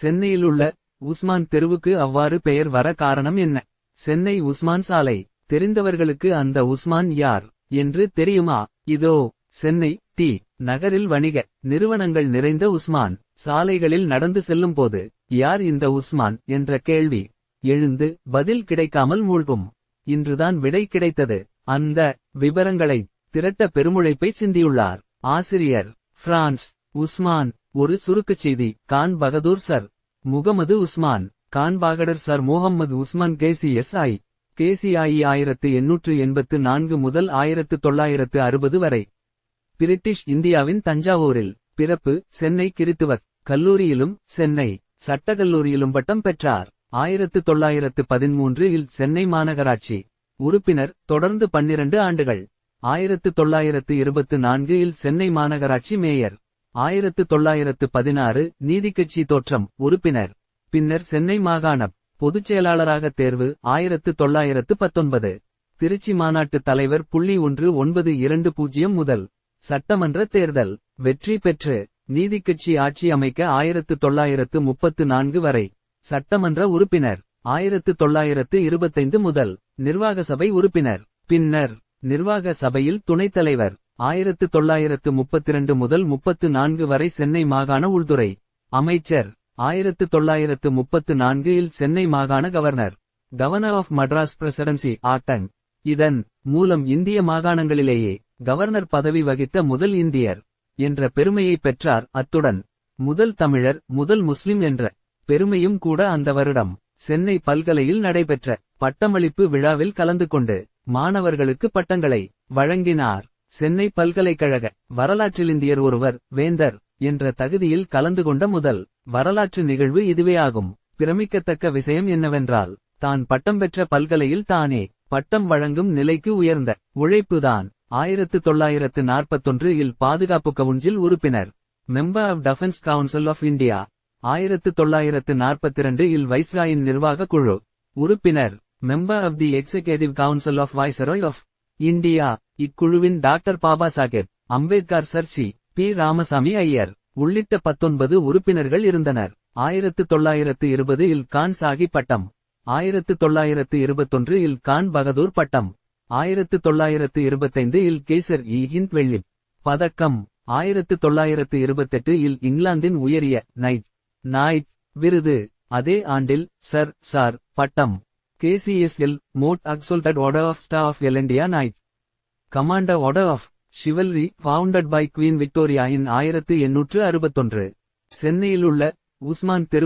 சென்னையிலுள்ள உஸ்மான் தெருவுக்கு அவ்வாறு பெயர் வர காரணம் என்ன? சென்னை உஸ்மான் சாலை. தெரிந்தவர்களுக்கு அந்த உஸ்மான் யார் என்று தெரியுமா? இதோ சென்னை டி. நகரில் வணிக நிறுவனங்கள் நிறைந்த உஸ்மான் சாலைகளில் நடந்து செல்லும் போது யார் இந்த உஸ்மான் என்ற கேள்வி எழுந்து பதில் கிடைக்காமல் மூழ்கும். இன்றுதான் விடை கிடைத்தது. அந்த விவரங்களை திரட்ட பெருமுழைப்பை சிந்தியுள்ளார். ஆசிரியர் பிரான்ஸ் உஸ்மான் ஒரு சுருக்கச் செய்தி. Khan Bahadur sir. Muhammad Usman. Khan Bahadur sir Muhammad Usman KCSI KCI ஆயிரத்து எண்ணூற்று எண்பத்து நான்கு முதல் ஆயிரத்து தொள்ளாயிரத்து அறுபது வரை. பிரிட்டிஷ் இந்தியாவின் தஞ்சாவூரில். பிறப்பு சென்னை கிறித்துவக். கல்லூரியிலும் சென்னை. சட்டக்கல்லூரியிலும் பட்டம் பெற்றார். ஆயிரத்து தொள்ளாயிரத்து பதிமூன்று இல் சென்னை மாநகராட்சி. உறுப்பினர் தொடர்ந்து பன்னிரண்டு ஆண்டுகள். ஆயிரத்து தொள்ளாயிரத்து இருபத்து நான்கு இல் சென்னை மாநகராட்சி மேயர். ஆயிரத்து தொள்ளாயிரத்து பதினாறு நீதிக்கட்சி தோற்றம் உறுப்பினர். பின்னர் சென்னை மாகாணப் பொதுச் செயலாளராக தேர்வு ஆயிரத்து தொள்ளாயிரத்து பத்தொன்பது. திருச்சி மாநாட்டு தலைவர் புள்ளி ஒன்று ஒன்பது இரண்டு பூஜ்ஜியம் முதல் சட்டமன்ற தேர்தல். வெற்றி பெற்று நீதிக்கட்சி ஆட்சி அமைக்க ஆயிரத்து தொள்ளாயிரத்து முப்பத்து நான்கு வரை சட்டமன்ற உறுப்பினர். ஆயிரத்து தொள்ளாயிரத்து இருபத்தைந்து முதல் நிர்வாக சபை உறுப்பினர். பின்னர் நிர்வாக சபையில் துணைத் தலைவர். ஆயிரத்து தொள்ளாயிரத்து முப்பத்திரண்டு முதல் முப்பத்து நான்கு வரை சென்னை மாகாண உள்துறை அமைச்சர். ஆயிரத்து தொள்ளாயிரத்து முப்பத்து நான்கு இல் சென்னை மாகாண governor. Governor of Madras presidency acting இதன் மூலம் இந்திய மாகாணங்களிலேயே கவர்னர் பதவி வகித்த முதல் இந்தியர் என்ற பெருமையை பெற்றார். அத்துடன் முதல் தமிழர் முதல் முஸ்லிம் என்ற பெருமையும் கூட அந்த வருடம் சென்னை பல்கலையில் நடைபெற்ற பட்டமளிப்பு விழாவில் கலந்து கொண்டு மாணவர்களுக்கு பட்டங்களை வழங்கினார். சென்னை பல்கலைக்கழக வரலாற்றில் இந்தியர் ஒருவர் வேந்தர் என்ற தகுதியில் கலந்து கொண்ட முதல் வரலாற்று நிகழ்வு இதுவே ஆகும் பிரமிக்கத்தக்க விஷயம் என்னவென்றால் தான் பட்டம் பெற்ற பல்கலையில் தானே பட்டம் வழங்கும் நிலைக்கு உயர்ந்த உழைப்புதான். ஆயிரத்து தொள்ளாயிரத்து நாற்பத்தொன்று இல் பாதுகாப்பு கவுன்சில் உறுப்பினர் member of defence council of India ஆயிரத்து தொள்ளாயிரத்து நாற்பத்திரண்டு இல் வைஸ்ராயின் நிர்வாக குழு உறுப்பினர் member of the executive council of viceroy of India இக்குழுவின் doctor Baba Sahib Ambedkar sir C P Ramaswamy Iyer உள்ளிட்ட பத்தொன்பது உறுப்பினர்கள் இருந்தனர். ஆயிரத்து தொள்ளாயிரத்து இருபது இல் கான் சாகி பட்டம். ஆயிரத்து தொள்ளாயிரத்து இருபத்தொன்று இல் கான் பகதூர் பட்டம். ஆயிரத்து தொள்ளாயிரத்து இருபத்தைந்து இல் கேசர் இ ஹிந்த் வெள்ளி பதக்கம். ஆயிரத்து தொள்ளாயிரத்து இருபத்தெட்டு இல் இங்கிலாந்தின் உயரிய நைட் நாய்ட் விருது. அதே ஆண்டில் சர் சார் பட்டம். KCSI most exalted order of star of L India knight commander order of chivalry founded by queen Victoria in ஆயிரத்து எண்ணூற்று அறுபத்தொன்று சென்னையில் உள்ள உஸ்மான் தெரு